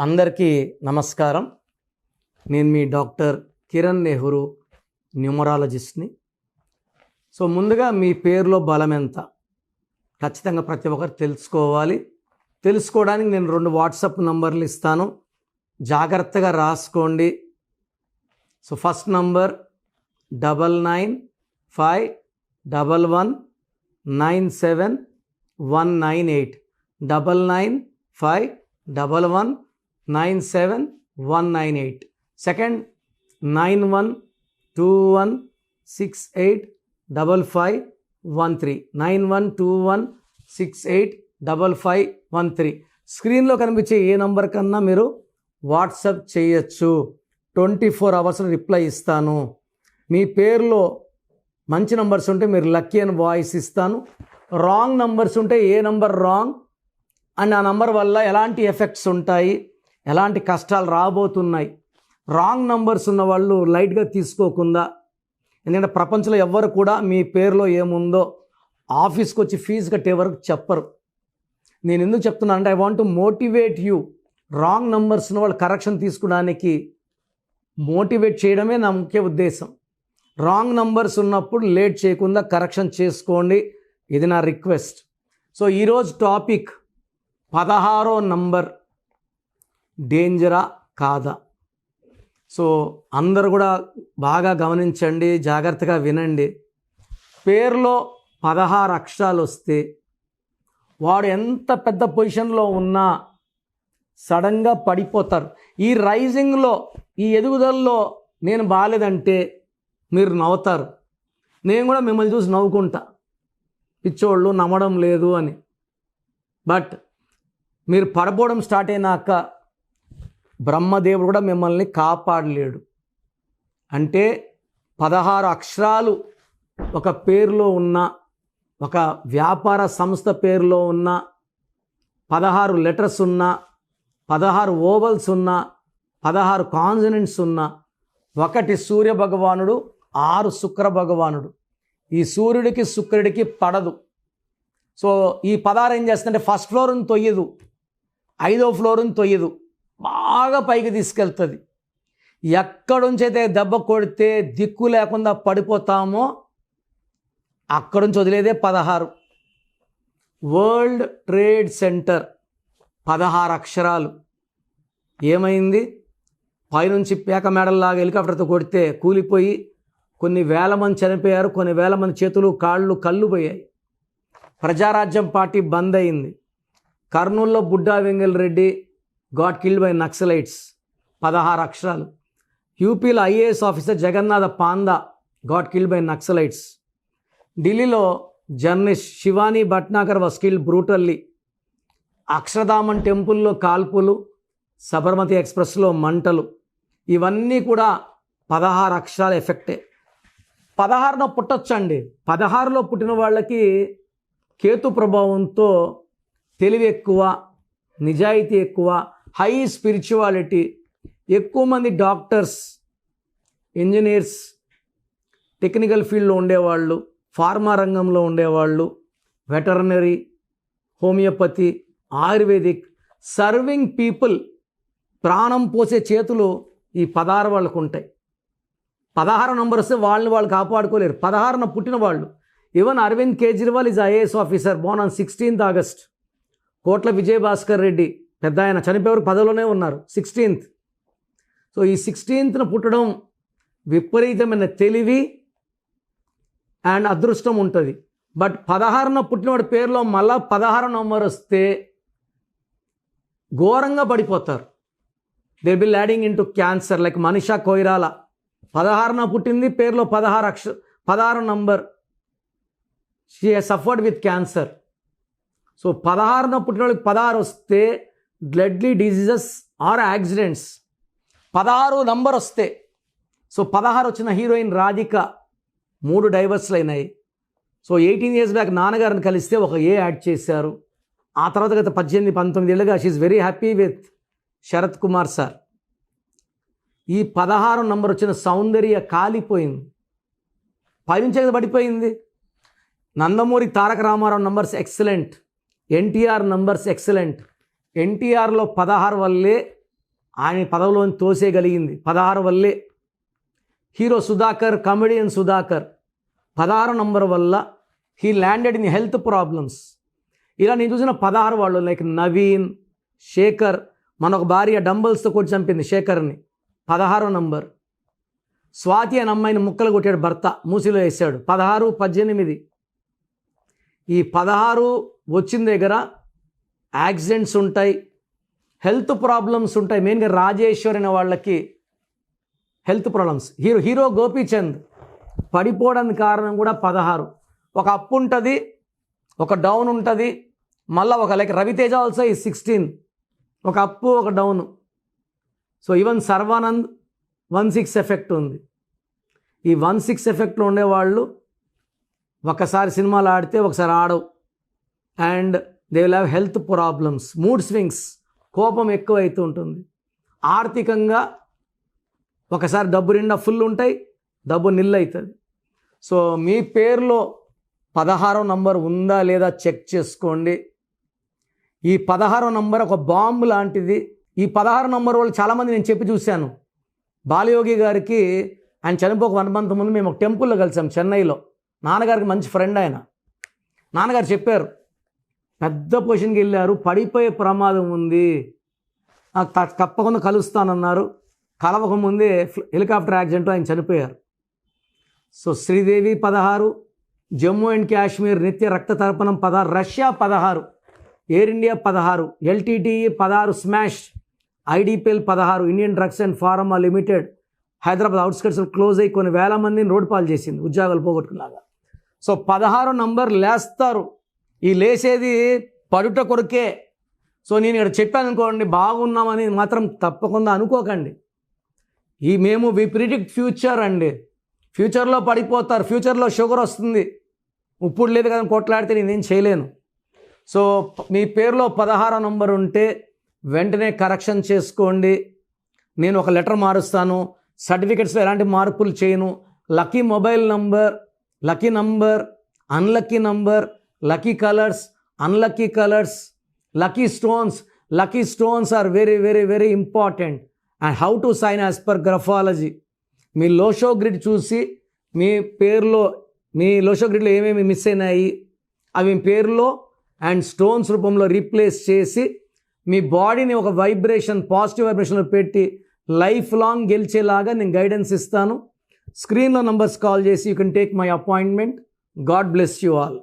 అందరికీ నమస్కారం. నేను మీ డాక్టర్ కిరణ్ నెహ్రూ న్యూమరాలజిస్ట్ని. సో ముందుగా మీ పేరులో బలం ఎంత? ఖచ్చితంగా ప్రతి ఒక్కరు తెలుసుకోవాలి. తెలుసుకోవడానికి నేను రెండు వాట్సాప్ నంబర్లు ఇస్తాను. జాగ్రత్తగా రాసుకోండి. So first number double nine five double one nine seven one nine eight. Double nine five double one nine seven one nine eight. Second nine one two one six eight double five one three. Nine one two one six eight double five one three. స్క్రీన్లో కనిపించే ఏ number కన్నా మీరు WhatsApp చేయొచ్చు. Twenty four అవర్స్లో reply ఇస్తాను. మీ పేరులో మంచి numbers ఉంటే మీరు లక్కీ అని వాయిస్ ఇస్తాను. రాంగ్ నంబర్స్ ఉంటే ఏ నంబర్ రాంగ్? అండ్ ఆ నంబర్ వల్ల ఎలాంటి ఎఫెక్ట్స్ ఉంటాయి? ఎలాంటి కష్టాలు రాబోతున్నాయి? రాంగ్ నంబర్స్ ఉన్న వాళ్ళు లైట్గా తీసుకోకుండా ఎందుకంటే ప్రపంచంలో ఎవ్వరు కూడా మీ పేరులో ఏముందో ఆఫీస్కి వచ్చి ఫీజు కట్టే వరకు చెప్పరు. నేను ఎందుకు చెప్తున్నాను అంటే I want to motivate you wrong numbers ఉన్న వాళ్ళు కరెక్షన్ తీసుకోవడానికి మోటివేట్ చేయడమే నా ముఖ్య ఉద్దేశం. రాంగ్ నంబర్స్ ఉన్నప్పుడు లేట్ చేయకుండా కరెక్షన్ చేసుకోండి. ఇది నా రిక్వెస్ట్ సో ఈరోజు టాపిక్ పదహారో నంబర్ డేంజరా కాదా? సో అందరు కూడా బాగా గమనించండి జాగ్రత్తగా వినండి. పేరులో పదహారు అక్షరాలు వస్తే వాడు ఎంత పెద్ద పొజిషన్లో ఉన్నా సడన్గా పడిపోతారు. ఈ రైజింగ్లో ఈ ఎదుగుదలలో నేను బాగాలేదంటే మీరు నవ్వుతారు. నేను కూడా మిమ్మల్ని చూసి నవ్వుకుంటా. పిచ్చోళ్ళు నమ్మడం లేదు అని. బట్ మీరు పడపోవడం స్టార్ట్ అయినాక బ్రహ్మదేవుడు కూడా మిమ్మల్ని కాపాడలేడు. అంటే పదహారు అక్షరాలు ఒక పేరులో ఉన్న ఒక వ్యాపార సంస్థ పేరులో ఉన్న పదహారు లెటర్స్ ఉన్న పదహారు ఓవల్స్ ఉన్న పదహారు కాన్సనెంట్స్ ఉన్న ఒకటి సూర్య భగవానుడు ఆరు శుక్ర భగవానుడు. ఈ సూర్యుడికి శుక్రుడికి పడదు. సో ఈ పదహారు ఏం చేస్తుందంటే ఫస్ట్ ఫ్లోర్ని తొయ్యదు ఐదో ఫ్లోర్ని తొయ్యదు. బాగా పైకి తీసుకెళ్తుంది. ఎక్కడుంచి అయితే దెబ్బ కొడితే దిక్కు లేకుండా పడిపోతామో అక్కడుంచి వదిలేదే పదహారు. వరల్డ్ ట్రేడ్ సెంటర్ పదహారు అక్షరాలు. ఏమైంది? పైనుంచి పేక మేడల్లాగా హెలికాప్టర్తో కొడితే కూలిపోయి కొన్ని వేల మంది చనిపోయారు కొన్ని వేల మంది చేతులు కాళ్ళు కళ్ళు పోయాయి. ప్రజారాజ్యం పార్టీ బంద్ అయింది కర్నూల్లో Budda Vengal Reddy got killed by naxalites. పదహారు అక్షరాలు. యూపీలో IAS officer Jagannatha Panda got killed by naxalites. ఢిల్లీలో journalist Shivani Bhatnagar was killed brutally. అక్షరధామన్ టెంపుల్లో కాల్పులు సబర్మతి ఎక్స్ప్రెస్లో మంటలు. ఇవన్నీ కూడా పదహారు అక్షరాల ఎఫెక్టే. పదహారున పుట్టొచ్చండి. పదహారులో పుట్టిన వాళ్ళకి కేతు ప్రభావంతో తెలివి ఎక్కువ నిజాయితీ ఎక్కువ హై స్పిరిచువాలిటీ ఎక్కువ మంది డాక్టర్స్ ఇంజనీర్స్ టెక్నికల్ ఫీల్డ్లో ఉండేవాళ్ళు ఫార్మా రంగంలో ఉండేవాళ్ళు veterinary homeopathy ayurvedic serving people ప్రాణం పోసే చేతులు ఈ పదహారు వాళ్ళకు ఉంటాయి. పదహారు నంబర్ వస్తే వాళ్ళని వాళ్ళు కాపాడుకోలేరు. పదహారున పుట్టిన వాళ్ళు. Even Arvind Kejriwal is IAS officer born on sixteenth August. Kotla Vijayabhaskar Reddy పెద్ద ఆయన చనిపోయేవారు పదవిలోనే ఉన్నారు. సిక్స్టీన్త్ సో ఈ సిక్స్టీన్త్న పుట్టడం విపరీతమైన తెలివి అండ్ అదృష్టం ఉంటుంది. బట్ పదహారున పుట్టినవాడి పేరులో మళ్ళా పదహారు నంబర్ వస్తే ఘోరంగా పడిపోతారు. They will adding in to cancer like Manisha Koirala పదహారున పుట్టింది పేరులో పదహారు అక్ష పదహారు number she suffered with cancer so పదహారున పుట్టిన వాళ్ళకి పదహారు వస్తే బ్లడ్లీ డిజీజెస్ ఆర్ యాక్సిడెంట్స్ పదహారు నంబర్ వస్తే సో పదహారు వచ్చిన హీరోయిన్ రాధిక మూడు డైవర్స్లు అయినాయి. సో ఎయిటీన్ ఇయర్స్ బ్యాక్ నాన్నగారిని కలిస్తే ఒక ఏ యాడ్ చేశారు. ఆ తర్వాత గత పద్దెనిమిది పంతొమ్మిది ఏళ్ళుగా she very happy with Sharath Kumar sir ఈ పదహారు నంబర్ వచ్చిన సౌందర్య కాలిపోయింది. పైనుంచే పడిపోయింది. Nandamuri Taraka Ramarao numbers excellent NTR numbers excellent ఎన్టీఆర్లో పదహారు వల్లే ఆయన పదవిలోని తోసేయగలిగింది. పదహారు వల్లే. Hero Sudhakar comedian Sudhakar. పదహారు నంబర్ వల్ల he landed in health problems. ఇలా నేను చూసిన పదహారు వాళ్ళు లైక్ నవీన్ శేఖర్ మన ఒక భార్య డంబల్స్తో కొట్టి చంపింది శేఖర్ని. పదహారో నంబర్. స్వాతి అనే అమ్మాయిని ముక్కలు కొట్టాడు భర్త మూసిలో వేసాడు పదహారు పద్దెనిమిది. ఈ పదహారు వచ్చిన దగ్గర యాక్సిడెంట్స్ ఉంటాయి హెల్త్ ప్రాబ్లమ్స్ ఉంటాయి. మెయిన్గా రాజేశ్వరి అనే వాళ్ళకి health problems. Hero hero Gopichand పడిపోవడానికి కారణం కూడా పదహారు. ఒక అప్ ఉంటుంది ఒక డౌన్ ఉంటుంది మళ్ళీ ఒక లైక్ రవితేజ ఆల్సో ఈ సిక్స్టీన్. ఒక అప్పు ఒక down. So even Sharwanand one six effect ఉంది. ఈ వన్ సిక్స్ ఎఫెక్ట్లో ఉండేవాళ్ళు ఒకసారి సినిమాలు ఆడితే ఒకసారి ఆడవు. And they will have health problems mood swings కోపం ఎక్కువ అవుతూ ఉంటుంది. ఆర్థికంగా ఒకసారి డబ్బు నిండా ఫుల్ ఉంటాయి డబ్బు నిల్ అవుతుంది సో మీ పేరులో పదహారో నంబర్ ఉందా లేదా చెక్ చేసుకోండి. ఈ పదహారో నంబర్ ఒక బాంబు లాంటిది. ఈ పదహారు నంబర్ వాళ్ళు చాలామంది నేను చెప్పి చూశాను. బాలయోగి గారికి ఆయన చనిపోక వన్ మంత్ ముందు మేము ఒక టెంపుల్లో కలిసాం చెన్నైలో. నాన్నగారికి మంచి ఫ్రెండ్ ఆయన. నాన్నగారు చెప్పారు పెద్ద పొజిషన్కి వెళ్ళారు. పడిపోయే ప్రమాదం ఉంది. తప్పకుండా కలుస్తానన్నారు. కలవక ముందే హెలికాప్టర్ యాక్సిడెంట్ ఆయన చనిపోయారు. సో శ్రీదేవి పదహారు జమ్మూ అండ్ కాశ్మీర్ నిత్య రక్త తర్పణం పదహారు రష్యా పదహారు ఎయిర్ ఇండియా పదహారు ఎల్టీటీఈ పదహారు స్మాష్ ఐడిపిఎల్ పదహారు Indian drugs and pharma limited Hyderabad outskirts close అయ్యి కొన్ని వేల మందిని రోడ్ పాలు చేసింది. ఉద్యోగాలు పోగొట్టుకున్నాగా సో పదహారు నంబర్ లేస్తారు. ఈ లేసేది పడుట కొరకే. సో నేను ఇక్కడ చెప్పాను అనుకోండి బాగున్నామని మాత్రం తప్పకుండా అనుకోకండి. ఈ మేము వి ప్రిడిక్ట్ ఫ్యూచర్ అండి. ఫ్యూచర్లో పడిపోతారు ఫ్యూచర్లో షుగర్ వస్తుంది. ఇప్పుడు లేదు కదా కొట్లాడితే నేనేం చేయలేను. సో మీ పేరులో పదహారో నంబర్ ఉంటే వెంటనే కరెక్షన్ చేసుకోండి. నేను ఒక లెటర్ మారుస్తాను సర్టిఫికెట్స్లో ఎలాంటి మార్పులు చేయను. Lucky mobile number lucky number unlucky number lucky colours unlucky colours lucky stones lucky stones are very very very important and how to sign as per graphology me Lo Shu grid చూసి మీ పేరులో మీ Lo Shu గ్రిడ్లో ఏమేమి miss అయినాయి? అవి మీ పేరులో and stones రూపంలో replace చేసి మీ బాడీని ఒక వైబ్రేషన్ పాజిటివ్ వైబ్రేషన్లో పెట్టి లైఫ్ లాంగ్ గెలిచేలాగా నేను గైడెన్స్ ఇస్తాను. స్క్రీన్లో నంబర్స్ కాల్ చేసి you can take my appointment God bless you all